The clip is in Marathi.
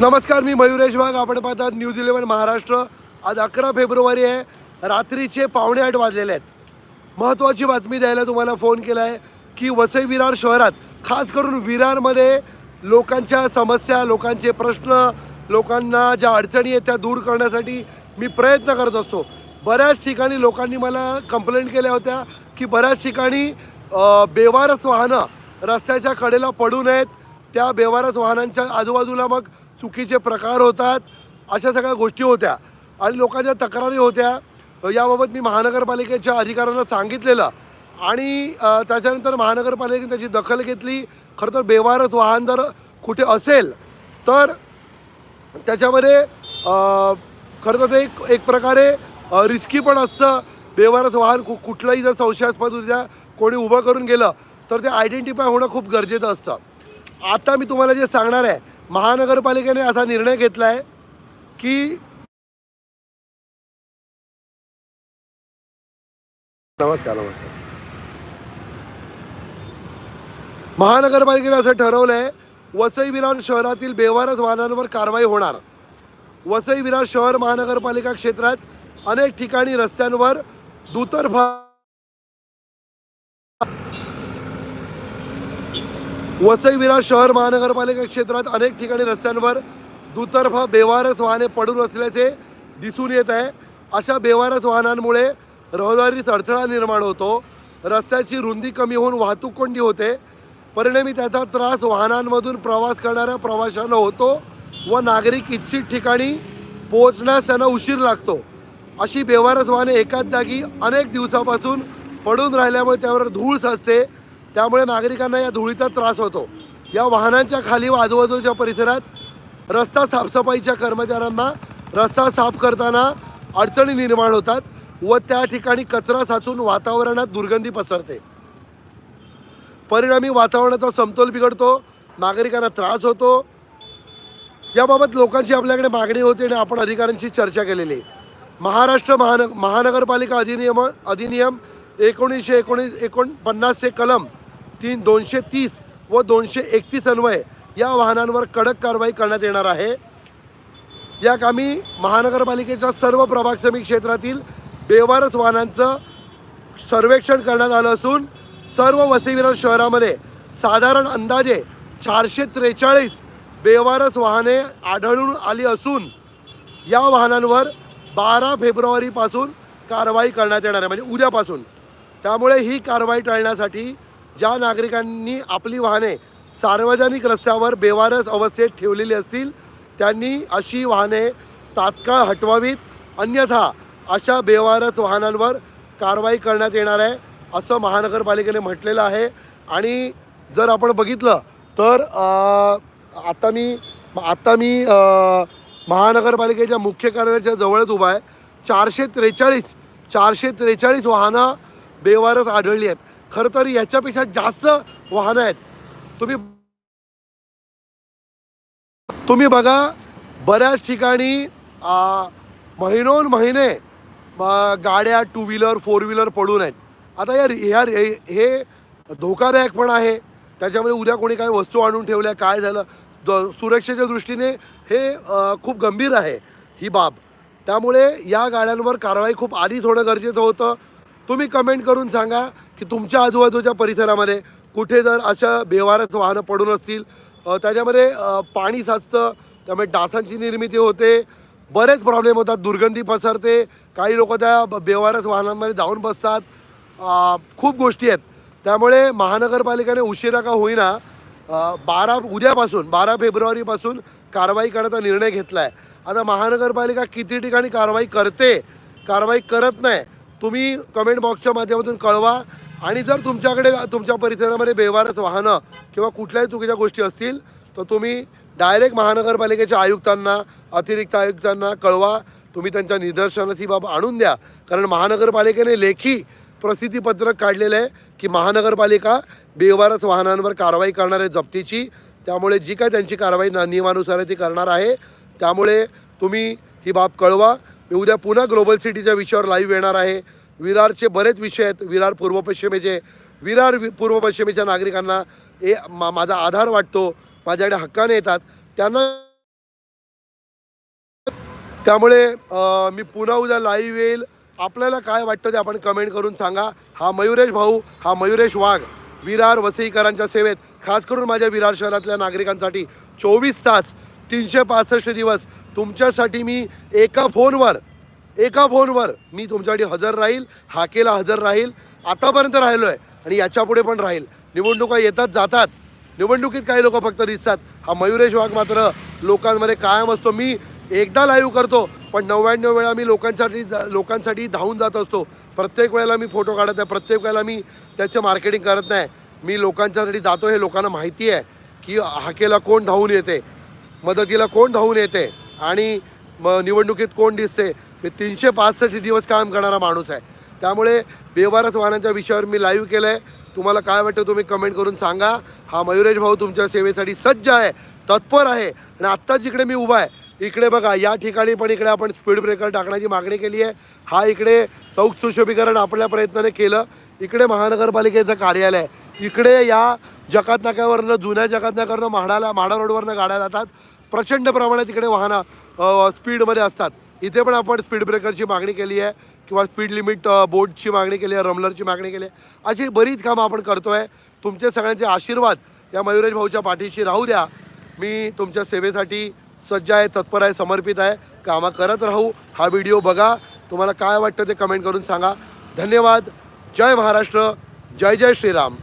नमस्कार मी मयुरेश वाघ. आपण पाहतात न्यूज इलेव्हन महाराष्ट्र. आज अकरा फेब्रुवारी आहे. रात्रीचे पावणे आठ वाजलेले आहेत. महत्त्वाची बातमी द्यायला तुम्हाला फोन केला आहे की वसई विरार शहरात खास करून विरारमध्ये लोकांच्या समस्या लोकांचे प्रश्न लोकांना ज्या अडचणी आहेत त्या दूर करण्यासाठी मी प्रयत्न करत असतो. बऱ्याच ठिकाणी लोकांनी मला कंप्लेंट केल्या होत्या की बऱ्याच ठिकाणी बेवारस वाहनं रस्त्याच्या कडेला पडू नयेत. त्या बेवारस वाहनांच्या आजूबाजूला मग चुकीचे प्रकार होतात अशा सगळ्या गोष्टी होत्या. आणि लोकांच्या तक्रारी होत्या. याबाबत मी महानगरपालिकेच्या अधिकाऱ्यांना सांगितलेलं. आणि त्याच्यानंतर महानगरपालिकेने त्याची दखल घेतली. खरं तर बेवारस वाहन जर कुठे असेल तर त्याच्यामध्ये खरं तर ते एक एक प्रकारे रिस्की पण असतं. बेवारस वाहन कु कुठलंही जर संशयास्पदरित्या कोणी उभं करून गेलं तर ते आयडेंटिफाय होणं खूप गरजेचं असतं. आता मी तुम्हाला जे सांगणार आहे महानगरपालिकेने असा निर्णय घेतला आहे की नमस्कार नमस्कार. महानगरपालिकेने असं ठरवलं आहे वसई विरार शहरातील बेवारस वाहनांवर कारवाई होणार. वसई विरार शहर महानगरपालिका क्षेत्रात अनेक ठिकाणी रस्त्यांवर दुतर्फा वसई विरार शहर महानगरपालिका क्षेत्रात अनेक ठिकाणी रस्त्यांवर दुतर्फा बेवारस वाहने पडून असल्याचे दिसून येत आहे. अशा बेवारस वाहनांमुळे रहदारीस अडथळा निर्माण होतो. रस्त्याची रुंदी कमी होऊन वाहतूक कोंडी होते. परिणामी त्याचा त्रास वाहनांमधून प्रवास करणाऱ्या प्रवाशांना होतो व नागरिक इच्छित ठिकाणी पोहोचण्यास त्यांना उशीर लागतो. अशी बेवारस वाहने एकाच जागी अनेक दिवसापासून पडून राहिल्यामुळे त्यावर धूळ साचते. त्यामुळे नागरिकांना या धुळीचा त्रास होतो. या वाहनांच्या खाली व आजूबाजूच्या परिसरात रस्ता साफसफाईच्या कर्मचाऱ्यांना रस्ता साफ करताना अडचणी निर्माण होतात व त्या ठिकाणी कचरा साचून वातावरणात दुर्गंधी पसरते. परिणामी वातावरणाचा समतोल बिघडतो नागरिकांना त्रास होतो. याबाबत लोकांची आपल्याकडे मागणी होती आणि आपण अधिकाऱ्यांशी चर्चा केलेली आहे. महाराष्ट्र महान महानगरपालिका अधिनियम अधिनियम एकोणीसशे एकोणीस एकोणपन्नासचे कलम तीन दोनशे तीस व दोनशे एकतीस अन्वये या वाहनांवर कडक कारवाई करण्यात येणार आहे. या कामी महानगरपालिकेच्या सर्व प्रभाग समिती क्षेत्रातील बेवारस वाहनांचं सर्वेक्षण करण्यात आलं असून सर्व वसईविरार शहरामध्ये साधारण अंदाजे चारशे त्रेचाळीस बेवारस वाहने आढळून आली असून या वाहनांवर बारा फेब्रुवारीपासून कारवाई करण्यात येणार आहे. म्हणजे उद्यापासून. त्यामुळे ही कारवाई टाळण्यासाठी ज्या नागरिकांनी आपली वाहने सार्वजनिक रस्त्यावर बेवारस अवस्थेत ठेवलेली असतील त्यांनी अशी वाहने तात्काळ हटवावीत. अन्यथा अशा बेवारस वाहनांवर कारवाई करण्यात येणार आहे असं महानगरपालिकेने म्हटलेलं आहे. आणि जर आपण बघितलं तर आत्ता आता मी आत्ता मी महानगरपालिकेच्या मुख्य कार्यालयाच्या जवळच उभा आहे. चारशे त्रेचाळीस चारशे त्रेचाळीस वाहनं बेवारस आढळली आहेत. खरं तर याच्यापेक्षा जास्त वाहनं आहेत. तुम्ही तुम्ही बघा बऱ्याच ठिकाणी महिनोन महिने गाड्या टू व्हीलर फोर व्हीलर पडून आहेत. आता यार या हे- हे धोकादायक पण आहे. त्याच्यामध्ये उद्या कोणी काही वस्तू आणून ठेवल्या काय झालं द- सुरक्षेच्या दृष्टीने हे खूप गंभीर आहे ही बाब. त्यामुळे या गाड्यांवर कारवाई खूप आधीच होणं गरजेचं होतं. तुम्ही कमेंट करून सांगा. की तुमच्या आजूबाजूच्या परिसरामध्ये कुठे जर अशा बेवारच वाहनं पडून असतील त्याच्यामध्ये पाणी साचतं त्यामुळे डासांची निर्मिती होते बरेच प्रॉब्लेम होतात दुर्गंधी पसरते काही लोक त्या बेवारस वाहनांमध्ये जाऊन बसतात. खूप गोष्टी आहेत. त्यामुळे महानगरपालिकेने उशिरा का होईना बारा उद्यापासून बारा फेब्रुवारीपासून कारवाई करण्याचा निर्णय घेतला आहे आता महानगरपालिका किती ठिकाणी कारवाई करते कारवाई करत नाही तुम्ही कमेंट बॉक्सच्या माध्यमातून कळवा. आणि जर तुमच्याकडे तुमच्या परिसरामध्ये बेवारस वाहनं किंवा कुठल्याही चुकीच्या गोष्टी असतील तर तुम्ही डायरेक्ट महानगरपालिकेच्या आयुक्तांना अतिरिक्त आयुक्तांना कळवा. तुम्ही त्यांच्या निदर्शनास ही बाब आणून द्या. कारण महानगरपालिकेने लेखी प्रसिद्धीपत्रक काढलेलं आहे की महानगरपालिका बेवारस वाहनांवर कारवाई करणार आहे जप्तीची. त्यामुळे जी काय त्यांची कारवाई ना- नियमानुसार आहे ती करणार आहे त्यामुळे तुम्ही ही बाब कळवा. मी उद्या पुन्हा ग्लोबल सिटीच्या विषयावर लाईव्ह येणार आहे. विरारचे बरेच विषय आहेत. विरार पूर्व पश्चिमेचे विरार वि- पूर्व पश्चिमेच्या नागरिकांना ए मा माझा आधार वाटतो. माझ्याकडे हक्काने येतात. त्यांना त्यामुळे मी पुन्हा उद्या लाईव्ह येईल. आपल्याला काय वाटतं ते आपण कमेंट करून सांगा. हा मयुरेश भाऊ हा मयुरेश वाघ विरार वसईकरांच्या सेवेत खास करून माझ्या विरार शहरातल्या नागरिकांसाठी चोवीस तास तीनशे पासष्ट दिवस तुमच्यासाठी मी एका फोनवर एका फोनवर मी तुमच्यासाठी हजर राहील हाकेला हजर राहील आतापर्यंत राहिलो आहे आणि याच्यापुढे पण राहील. निवडणुका येतात जातात. निवडणुकीत काही लोक फक्त दिसतात. हा मयुरेश वाघ मात्र लोकांमध्ये कायम असतो. मी एकदा लाईव्ह करतो पण नव्याण्णव वेळा मी लोकांसाठी जा- लोकांसाठी धावून जात असतो. प्रत्येक वेळेला मी फोटो काढत नाही. प्रत्येक वेळेला मी त्याचं मार्केटिंग करत नाही. मी लोकांच्यासाठी जातो हे लोकांना माहिती आहे की हाकेला कोण धावून येते मदतीला कोण धावून येते आणि मग निवडणुकीत कोण दिसते. मी तीनशे पासष्ट दिवस काम करणारा माणूस आहे. त्यामुळे बेवारस वाहनांच्या विषयावर मी लाईव्ह केलं आहे तुम्हाला काय वाटतं तुम्ही कमेंट करून सांगा. हा मयुरेश भाऊ तुमच्या सेवेसाठी सज्ज आहे तत्पर आहे आणि आत्ता जिकडे मी उभा आहे इकडे बघा या ठिकाणी पण इकडे आपण स्पीड ब्रेकर टाकण्याची मागणी केली आहे. हा इकडे चौक सुशोभीकरण आपल्या प्रयत्नाने केलं. इकडे महानगरपालिकेचं कार्यालय इकडे या जकात नाक्यावरनं जुन्या जकात नाक्यावरनं म्हाडाला म्हाडा रोडवरनं गाड्या जातात. प्रचंड प्रमाणात इकडे वाहनं स्पीडमध्ये असतात. इथे पण आपण स्पीड ब्रेकरची मागणी केली आहे किंवा स्पीड लिमिट बोर्डची मागणी केली आहे रमलरची मागणी केली आहे. अशी बरीच कामं आपण करतो आहे तुमचे सगळ्यांचे आशीर्वाद या मयुरेश भाऊच्या पाठीशी राहू द्या. मी तुमच्या सेवेसाठी सज्ज आहे तत्पर आहे समर्पित आहे. कामं करत राहू. हा व्हिडिओ बघा. तुम्हाला काय वाटतं ते कमेंट करून सांगा. धन्यवाद. जय महाराष्ट्र. जय जय श्रीराम.